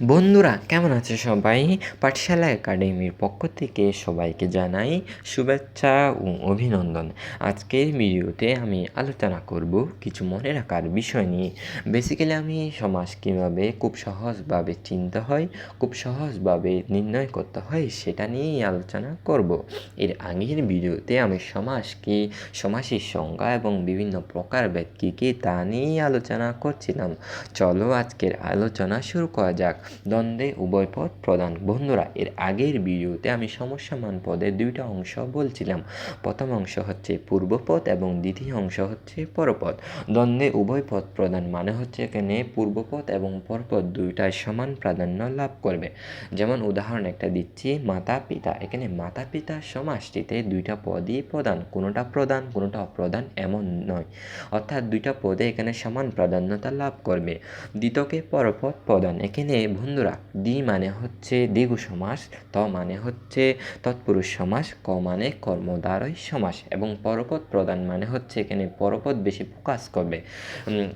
বন্ধুরা, কেমন আছে সবাই? পাঠশালা একাডেমির পক্ষ থেকে সবাইকে জানাই শুভেচ্ছা ও অভিনন্দন। আজকের ভিডিওতে আমি আলোচনা করব কিছু মনে রাখার বিষয় নিয়ে। বেসিক্যালি আমি সমাজ কীভাবে খুব সহজভাবে চিনতে হয়, খুব সহজভাবে নির্ণয় করতে হয়, সেটা নিয়েই আলোচনা করব। এর আগের ভিডিওতে আমি সমাজ কি সমাসের সংজ্ঞা এবং বিভিন্ন প্রকার কী কী তা নিয়েই আলোচনা করছিলাম। চলো আজকের আলোচনা শুরু করা যাক। দ্বন্দ্বে উভয় পদ প্রদান বন্ধুরা, এর আগের ভিডিওতে আমি সমস্যামান পদের দুইটা অংশ বলছিলাম। প্রথম অংশ হচ্ছে পূর্বপদ এবং দ্বিতীয় অংশ হচ্ছে পরপদ। দ্বন্দ্বে উভয় পদ প্রদান মানে হচ্ছে এখানে পূর্বপদ এবং পরপদ দুইটাই সমান প্রাধান্য লাভ করবে। যেমন উদাহরণ একটা দিচ্ছি, মাতা, পিতা। এখানে মাতা, পিতা সমাসটিতে দুইটা পদই প্রদান কোনোটা প্রদান কোনোটা অপ্রদান এমন নয়। অর্থাৎ দুইটা পদে এখানে সমান প্রাধান্যতা লাভ করবে। দ্বিতকে পরপদ প্রদান এখানে বন্ধুরা দ্বি মানে হচ্ছে দ্বিগু সমাস, ত মানে হচ্ছে তৎপুরুষ সমাস, ক মানে কর্মদ্বারয় সমাস এবং পরপদ প্রদান মানে হচ্ছে এখানে পরপদ বেশি ফোকাস করবে।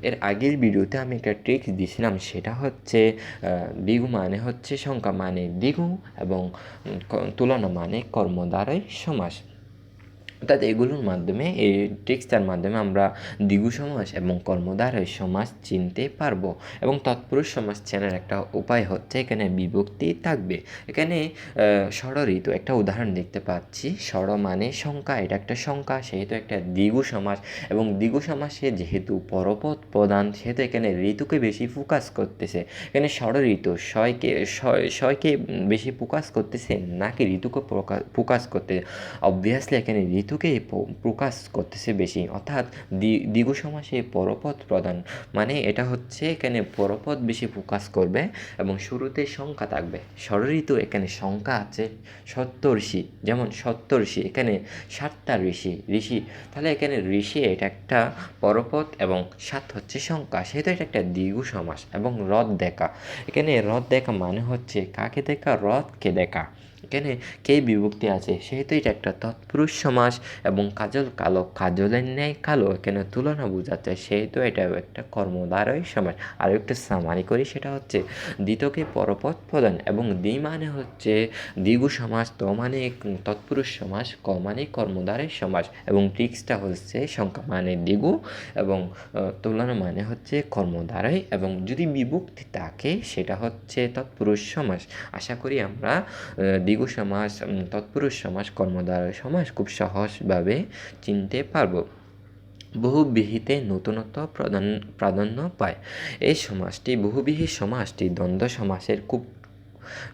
এর আগের ভিডিওতে আমি একটা ট্রিক্স দিয়েছিলাম, সেটা হচ্ছে দ্বিগু মানে হচ্ছে সংখ্যা মানে দ্বিগু এবং তুলনা মানে কর্মদ্বারয় সমাস। অর্থাৎ এগুলোর মাধ্যমে, এই ট্রিক্সটার মাধ্যমে আমরা দ্বিগু সমাস এবং কর্মদ্বারয় সমাস চিনতে পারব এবং তৎপুরুষ সমাস চেনার একটা উপায় হচ্ছে এখানে বিভক্তি থাকবে। এখানে ষড়ঋতু একটা উদাহরণ দেখতে পাচ্ছি। ষড় মানে সংখ্যা, এটা একটা সংখ্যা, সেহেতু একটা দ্বিগু সমাস এবং দ্বিগু সমাসে যেহেতু পরপদ প্রদান সেহেতু এখানে ঋতুকে বেশি ফোকাস করতেছে। এখানে ষড় ঋতু শয়কে শয়কে বেশি ফোকাস করতেছে, নাকি ঋতুকে ফোকাস করতেছে। অবভিয়াসলি এখানে ঋতু ঋতুকে প্রকাশ করতেছে বেশি। অর্থাৎ দ্বিগু সমাসে পরপদ প্রদান। মানে এটা হচ্ছে এখানে পরপদ বেশি প্রকাশ করবে এবং শুরুতে সংখ্যা থাকবে। ষড়ঋতু এখানে সংখ্যা আছে সপ্তর্ষি যেমন সপ্তর্ষি এখানে সাতটা ঋষি ঋষি। তাহলে এখানে ঋষি এটা একটা পরপদ এবং সাত হচ্ছে সংখ্যা। সেহেতু এটা একটা দ্বিগু সমাস এবং রথ দেখা। এখানে রথ দেখা মানে হচ্ছে কাকে দেখা? রথকে দেখা। এখানে কে বিভক্তি আছে? সেহেতু এটা একটা তৎপুরুষ সমাস। এবং কাজল কালো, কাজলের ন্যায় কালো এখানে তুলনা বোঝাচ্ছে সেহেতু এটা একটা কর্মদ্বারই সমাস আর একটা সামারি করি, সেটা হচ্ছে দ্বিতকে পরপদ প্রদান এবং দ্বি মানে হচ্ছে দ্বিগু সমাজ, ত মানে তৎপুরুষ সমাজ, ক মানে কর্মদ্বারের সমাজ এবং ট্রিক্সটা হচ্ছে সংখ্যা মানে দ্বিগু এবং তুলনা মানে হচ্ছে কর্মদ্বারাই এবং যদি বিভক্তি থাকে সেটা হচ্ছে তৎপুরুষ সমাস আশা করি আমরা দ্বিগু সমাস তৎপুরুষ সমাস কর্মদ্বারয় সমাস খুব সহজভাবে চিনতে পারব। বহুবিহিতে নতুনত্ব প্রধান, প্রাধান্য পায়। এই সমাজটি, বহুবিহি সমাজটি দ্বন্দ্ব সমাসের খুব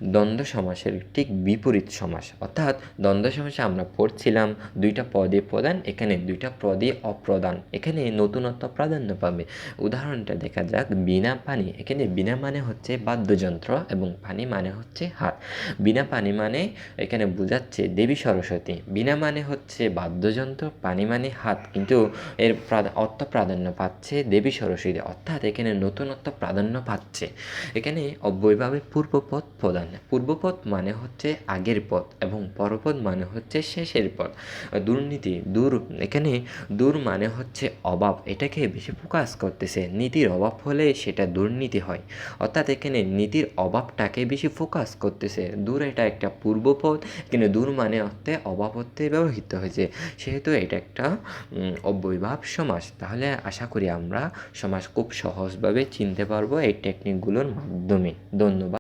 দ্বন্দ্ব সমাসের ঠিক বিপরীত সমাস। অর্থাৎ দ্বন্দ্ব সমাসে আমরা পড়ছিলাম দুইটা পদে প্রদান এখানে দুইটা পদে অপ্রদান এখানে নতুনত্ব প্রাধান্য পাবে। উদাহরণটা দেখা যাক। বিনা পানি, এখানে বিনা মানে হচ্ছে বাদ্যযন্ত্র এবং পানি মানে হচ্ছে হাত। বিনা পানি মানে এখানে বোঝাচ্ছে দেবী সরস্বতী। বিনা মানে হচ্ছে বাদ্যযন্ত্র, পানি মানে হাত। কিন্তু এর অর্থ প্রাধান্য পাচ্ছে দেবী সরস্বতী। অর্থাৎ এখানে নতুনত্ব প্রাধান্য পাচ্ছে। এখানে অব্যয়ভাবে পূর্বপদ প্রদান পূর্বপদ মানে হচ্ছে আগের পথ এবং পরপদ মানে হচ্ছে শেষের পথ দুর্নীতি, দূর, এখানে দূর মানে হচ্ছে অভাব, এটাকে বেশি ফোকাস করতেছে। নীতির অভাব হলে সেটা দুর্নীতি হয়। অর্থাৎ এখানে নীতির অভাবটাকে বেশি ফোকাস করতেছে। দূর এটা একটা পূর্বপদ, কিন্তু দূর মানে অর্থে অভাব অর্থে ব্যবহৃত হয়েছে। সেহেতু এটা একটা অব্যয়ভাব সমাস তাহলে আশা করি আমরা সমাজ খুব সহজভাবে চিনতে পারব এই টেকনিকগুলোর মাধ্যমে। ধন্যবাদ।